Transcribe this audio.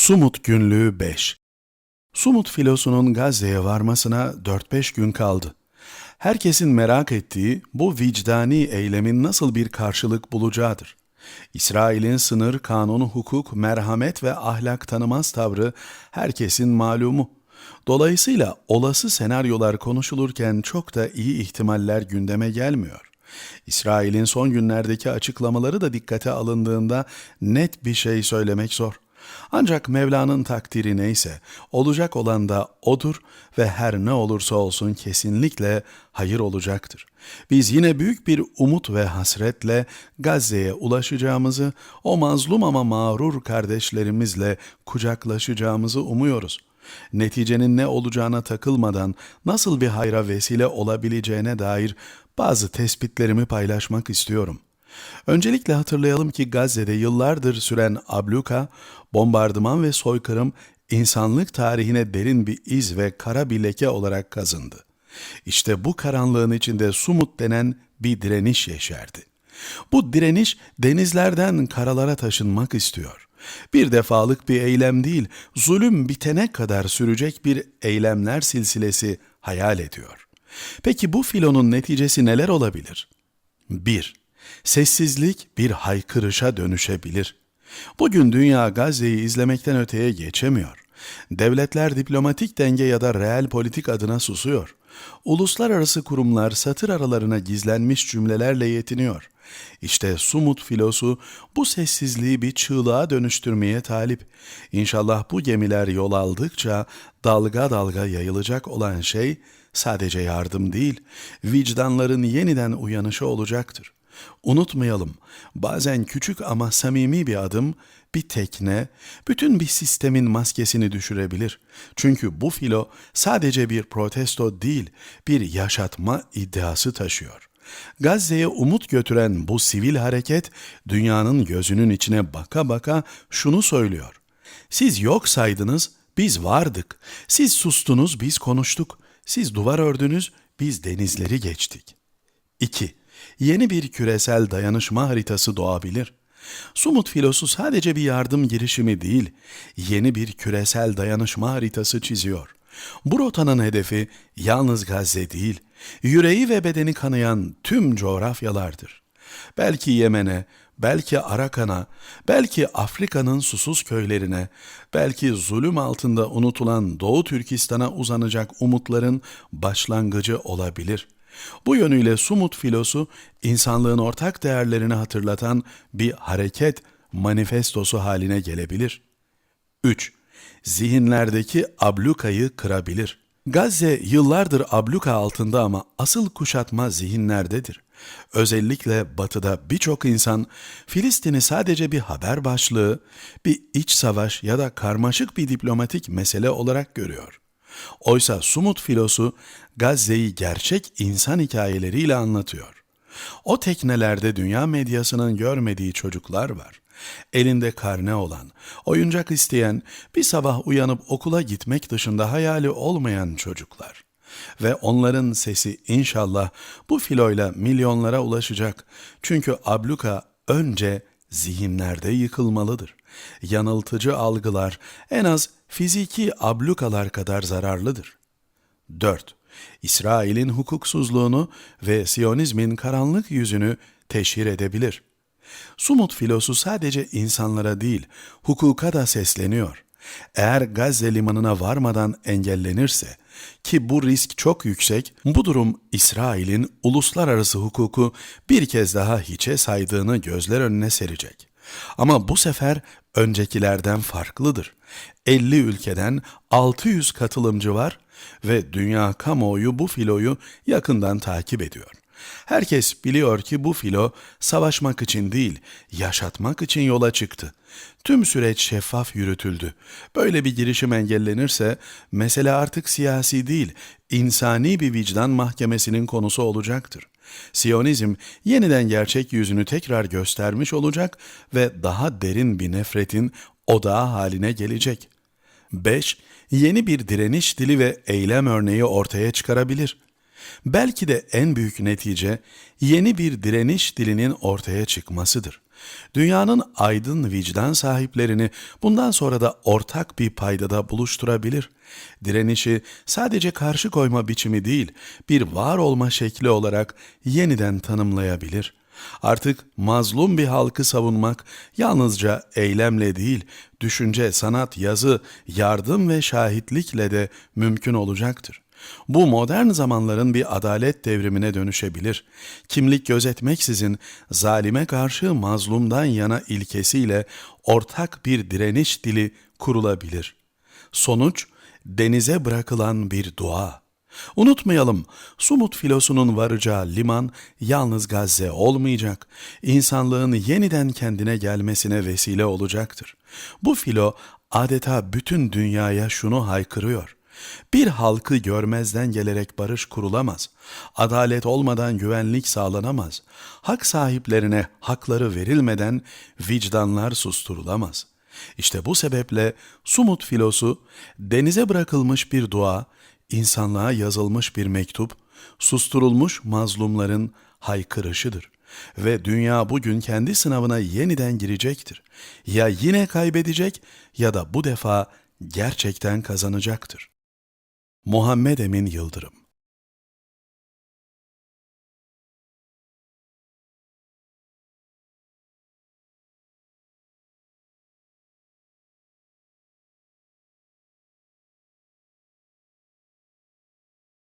Sumut Günlüğü 5 Sumut filosunun Gazze'ye varmasına 4-5 gün kaldı. Herkesin merak ettiği bu vicdani eylemin nasıl bir karşılık bulacağıdır. İsrail'in sınır, kanunu, hukuk, merhamet ve ahlak tanımaz tavrı herkesin malumu. Dolayısıyla olası senaryolar konuşulurken çok da iyi ihtimaller gündeme gelmiyor. İsrail'in son günlerdeki açıklamaları da dikkate alındığında net bir şey söylemek zor. Ancak Mevla'nın takdiri neyse, olacak olan da odur ve her ne olursa olsun kesinlikle hayır olacaktır. Biz yine büyük bir umut ve hasretle Gazze'ye ulaşacağımızı, o mazlum ama mağrur kardeşlerimizle kucaklaşacağımızı umuyoruz. Neticenin ne olacağına takılmadan nasıl bir hayra vesile olabileceğine dair bazı tespitlerimi paylaşmak istiyorum.'' Öncelikle hatırlayalım ki Gazze'de yıllardır süren abluka, bombardıman ve soykırım insanlık tarihine derin bir iz ve kara bir leke olarak kazındı. İşte bu karanlığın içinde Sumut denen bir direniş yeşerdi. Bu direniş denizlerden karalara taşınmak istiyor. Bir defalık bir eylem değil, zulüm bitene kadar sürecek bir eylemler silsilesi hayal ediyor. Peki bu filonun neticesi neler olabilir? 1. Sessizlik bir haykırışa dönüşebilir. Bugün dünya Gazze'yi izlemekten öteye geçemiyor. Devletler diplomatik denge ya da reel politik adına susuyor. Uluslararası kurumlar satır aralarına gizlenmiş cümlelerle yetiniyor. İşte Sumut filosu bu sessizliği bir çığlığa dönüştürmeye talip. İnşallah bu gemiler yol aldıkça dalga dalga yayılacak olan şey sadece yardım değil, vicdanların yeniden uyanışı olacaktır. Unutmayalım, bazen küçük ama samimi bir adım, bir tekne, bütün bir sistemin maskesini düşürebilir. Çünkü bu filo sadece bir protesto değil, bir yaşatma iddiası taşıyor. Gazze'ye umut götüren bu sivil hareket, dünyanın gözünün içine baka baka şunu söylüyor. Siz yok saydınız, biz vardık. Siz sustunuz, biz konuştuk. Siz duvar ördünüz, biz denizleri geçtik. 2 yeni bir küresel dayanışma haritası doğabilir. Sumut filosu sadece bir yardım girişimi değil, yeni bir küresel dayanışma haritası çiziyor. Bu rotanın hedefi yalnız Gazze değil, yüreği ve bedeni kanayan tüm coğrafyalardır. Belki Yemen'e, belki Arakan'a, belki Afrika'nın susuz köylerine, belki zulüm altında unutulan Doğu Türkistan'a uzanacak umutların başlangıcı olabilir.'' Bu yönüyle Sumut filosu insanlığın ortak değerlerini hatırlatan bir hareket manifestosu haline gelebilir. 3. Zihinlerdeki ablukayı kırabilir. Gazze yıllardır abluka altında ama asıl kuşatma zihinlerdedir. Özellikle batıda birçok insan Filistin'i sadece bir haber başlığı, bir iç savaş ya da karmaşık bir diplomatik mesele olarak görüyor. Oysa Sumut filosu Gazze'yi gerçek insan hikayeleriyle anlatıyor. O teknelerde dünya medyasının görmediği çocuklar var. Elinde karne olan, oyuncak isteyen, bir sabah uyanıp okula gitmek dışında hayali olmayan çocuklar. Ve onların sesi inşallah bu filoyla milyonlara ulaşacak. Çünkü abluka önce zihinlerde yıkılmalıdır. Yanıltıcı algılar en az fiziki ablukalar kadar zararlıdır. 4. İsrail'in hukuksuzluğunu ve Siyonizmin karanlık yüzünü teşhir edebilir. Sumut filosu sadece insanlara değil, hukuka da sesleniyor. Eğer Gazze limanına varmadan engellenirse ki bu risk çok yüksek, bu durum İsrail'in uluslararası hukuku bir kez daha hiçe saydığını gözler önüne serecek. Ama bu sefer öncekilerden farklıdır. 50 ülkeden 600 katılımcı var ve dünya kamuoyu bu filoyu yakından takip ediyor. Herkes biliyor ki bu filo savaşmak için değil, yaşatmak için yola çıktı. Tüm süreç şeffaf yürütüldü. Böyle bir girişim engellenirse mesele artık siyasi değil, insani bir vicdan mahkemesinin konusu olacaktır. Siyonizm yeniden gerçek yüzünü tekrar göstermiş olacak ve daha derin bir nefretin odağı haline gelecek. 5. Yeni bir direniş dili ve eylem örneği ortaya çıkarabilir. Belki de en büyük netice yeni bir direniş dilinin ortaya çıkmasıdır. Dünyanın aydın vicdan sahiplerini bundan sonra da ortak bir paydada buluşturabilir. Direnişi sadece karşı koyma biçimi değil, bir var olma şekli olarak yeniden tanımlayabilir. Artık mazlum bir halkı savunmak yalnızca eylemle değil, düşünce, sanat, yazı, yardım ve şahitlikle de mümkün olacaktır. Bu modern zamanların bir adalet devrimine dönüşebilir. Kimlik gözetmeksizin zalime karşı mazlumdan yana ilkesiyle ortak bir direniş dili kurulabilir. Sonuç denize bırakılan bir dua. Unutmayalım, Sumut filosunun varacağı liman yalnız Gazze olmayacak, insanlığın yeniden kendine gelmesine vesile olacaktır. Bu filo adeta bütün dünyaya şunu haykırıyor. Bir halkı görmezden gelerek barış kurulamaz. Adalet olmadan güvenlik sağlanamaz. Hak sahiplerine hakları verilmeden vicdanlar susturulamaz. İşte bu sebeple Sumut filosu denize bırakılmış bir dua, insanlığa yazılmış bir mektup, susturulmuş mazlumların haykırışıdır. Ve dünya bugün kendi sınavına yeniden girecektir. Ya yine kaybedecek ya da bu defa gerçekten kazanacaktır. Muhammed Emin Yıldırım